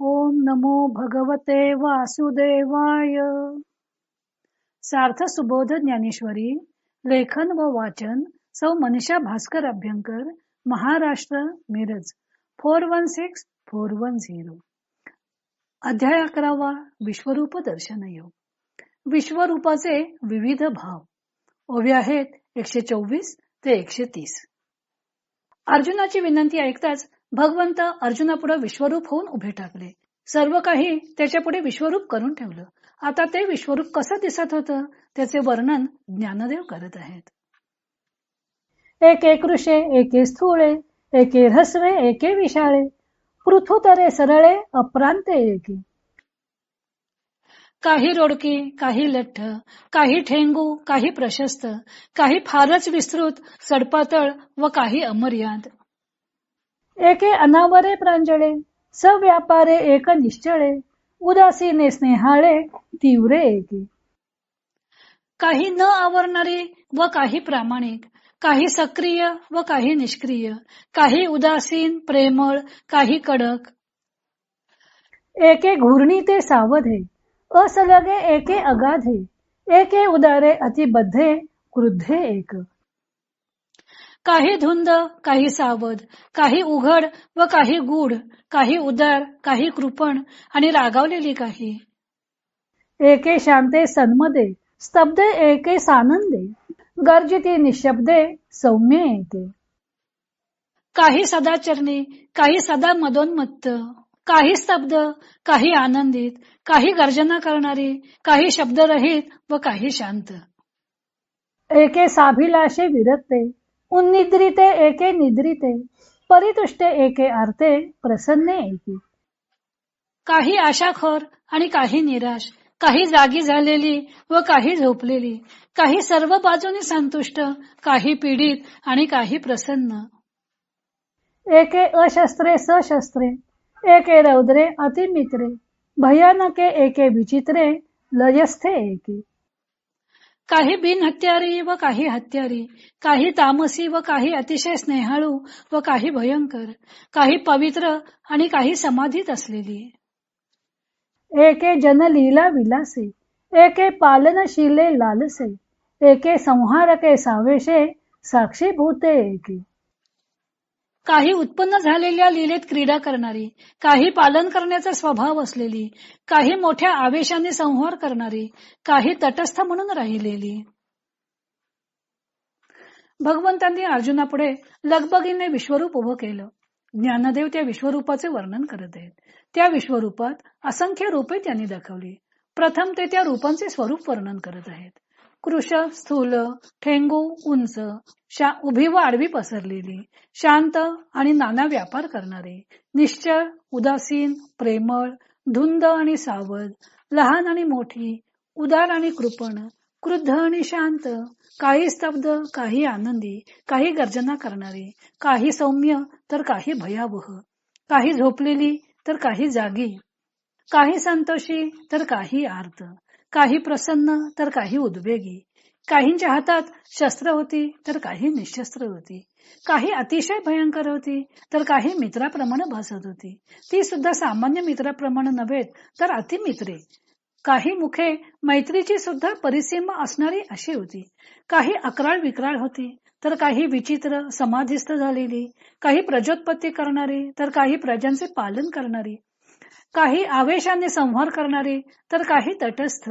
ओम नमो भगवते वासुदेवाय. सार्थ सुबोध ज्ञानेश्वरी लेखन व वाचन सौ Manisha Bhaskar Abhyankar Maharashtra Miraj four one six four one zero. अध्याय अकरावा विश्वरूप दर्शन योग. विश्वरूपाचे विविध भाव. ओवे आहेत एकशे चोवीस ते एकशे तीस. अर्जुनाची विनंती ऐकताच भगवंत अर्जुनापुढे विश्वरूप होऊन उभे टाकले सर्व काही त्याच्या पुढे विश्वरूप करून ठेवलं. आता ते विश्वरूप कसं दिसत होतं त्याचे वर्णन ज्ञानदेव करत आहेत. एके कृषे एके स्थूळे एके ऱ्हस्वे एके विशाळे. पृथुतरे सरळे अप्रांते एके. काही रोडकी काही लठ्ठ काही ठेंगू काही प्रशस्त काही फारच विस्तृत सडपातळ व काही अमर्याद. एके अनावरे प्रांजळे सव्यापारे एक निश्चळे उदासीने स्नेहाळे तीव्रे एके. काही न आवरणारी व काही प्रामाणिक काही सक्रिय व काही निष्क्रिय काही उदासीन प्रेमळ काही कडक. एके घुरणी ते सावधे असलगे एके अगाधे एके उदारे अतिबद्धे क्रुद्धे एक. काही धुंद काही सावध काही उघड व काही गूढ काही उदार काही कृपण आणि रागावलेली काही. एके शांते सन्मदे स्तब्धे एके सानंदे गर्जिती निशब्दे सौम्य येते काही सदाचरणी काही सदा मदोन्मत्त काही स्तब्ध काही आनंदित काही गर्जना करणारी काही शब्दरहित व काही शांत. एके साभिलाशे विरते उन्निद्रिते एके निद्रिते परितुष्टे एके आरते प्रसन्ने एकी. काही आशाखोर आणि काही निराश काही जागी झालेली व काही झोपलेली काही सर्व बाजूनी संतुष्ट काही पीडित आणि काही प्रसन्न. एके अशस्त्रे सशस्त्रे एके रौद्रे अतिमित्रे भयानके एके विचित्रे लयस्थे एके. काही बिनहत्यारी व काही हत्यारी काही तामसी व काही अतिशय स्नेहाळू व काही भयंकर काही पवित्र आणि काही समाधीत असलेली. एके जनलीला विलासे एके पालनशीले लालसे एके संहारके सावेशे साक्षीभूते एके. काही उत्पन्न झालेल्या लीलेत क्रीडा करणारी काही पालन करण्याचा स्वभाव असलेली काही मोठ्या आवेशाने संहार करणारी काही तटस्थ म्हणून राहिलेली. भगवंतांनी अर्जुनापुढे लगबगीने विश्वरूप उभं केलं. ज्ञानदेव त्या विश्वरूपाचे वर्णन करत आहेत. त्या विश्वरूपात असंख्य रूपे त्यांनी दाखवली. प्रथम ते त्या रूपांचे स्वरूप वर्णन करत आहेत. कृश स्थूल ठेंगू उंच शा उभी व आडवी पसरलेली शांत आणि नाना व्यापार करणारे निश्चळ उदासीन प्रेमळ धुंद आणि सावध लहान आणि मोठी उदार आणि कृपण क्रुद्ध आणि शांत काही स्तब्ध काही आनंदी काही गर्जना करणारी काही सौम्य तर काही भयावह काही झोपलेली तर काही जागी काही संतोषी तर काही आर्त काही प्रसन्न तर काही उद्वेगी. काहींच्या हातात शस्त्र होती तर काही निशस्त्र होती. काही अतिशय भयंकर होती तर काही मित्राप्रमाणे भासत होती. ती सुद्धा सामान्य मित्राप्रमाणे नव्हे तर अतिमित्रे. काही मुखे मैत्रीची सुद्धा परिसीमा असणारी अशी होती. काही अकराळ विक्राळ होती तर काही विचित्र समाधिस्थ झालेली. काही प्रजोत्पत्ती करणारी तर काही प्रजांचे पालन करणारी. काही आवेशाने संहार करणारी तर काही तटस्थ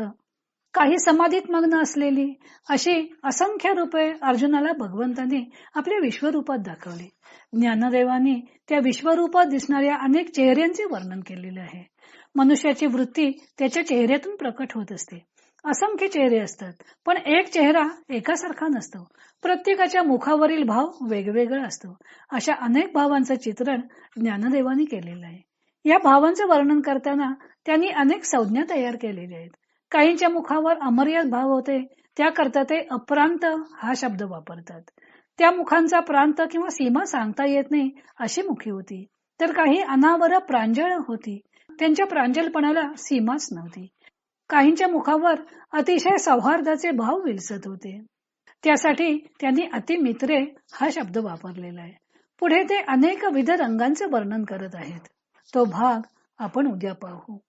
काही समाधीत मग्न असलेली अशी असंख्य रूपे अर्जुनाला भगवंतांनी आपल्या विश्वरूपात दाखवली. ज्ञानदेवानी त्या विश्वरूपात दिसणाऱ्या अनेक चेहऱ्यांचे वर्णन केलेले आहे. मनुष्याची वृत्ती त्याच्या चेहऱ्यातून प्रकट होत असते. असंख्य चेहरे असतात पण एक चेहरा एकासारखा नसतो. प्रत्येकाच्या मुखावरील भाव वेगवेगळा असतो. अशा अनेक भावांचं चित्रण ज्ञानदेवानी केलेलं आहे. या भावांचं वर्णन करताना त्यांनी अनेक संज्ञा तयार केलेल्या आहेत. काहींच्या मुखावर अमर्याद भाव होते त्याकरता ते अप्रांत हा शब्द वापरतात. त्या मुखांचा प्रांत किंवा सीमा सांगता येत नाही अशी मुखी होती. तर काही अनावर प्रांजळ होती. त्यांच्या प्रांजलपणाला सीमाच नव्हती. काहींच्या मुखावर अतिशय सौहार्दाचे भाव विलसत होते. त्यासाठी त्यांनी अतिमित्रे हा शब्द वापरलेला आहे. पुढे ते अनेक विध रंगांचे वर्णन करत आहेत. तो भाग आपण उद्या पाहू.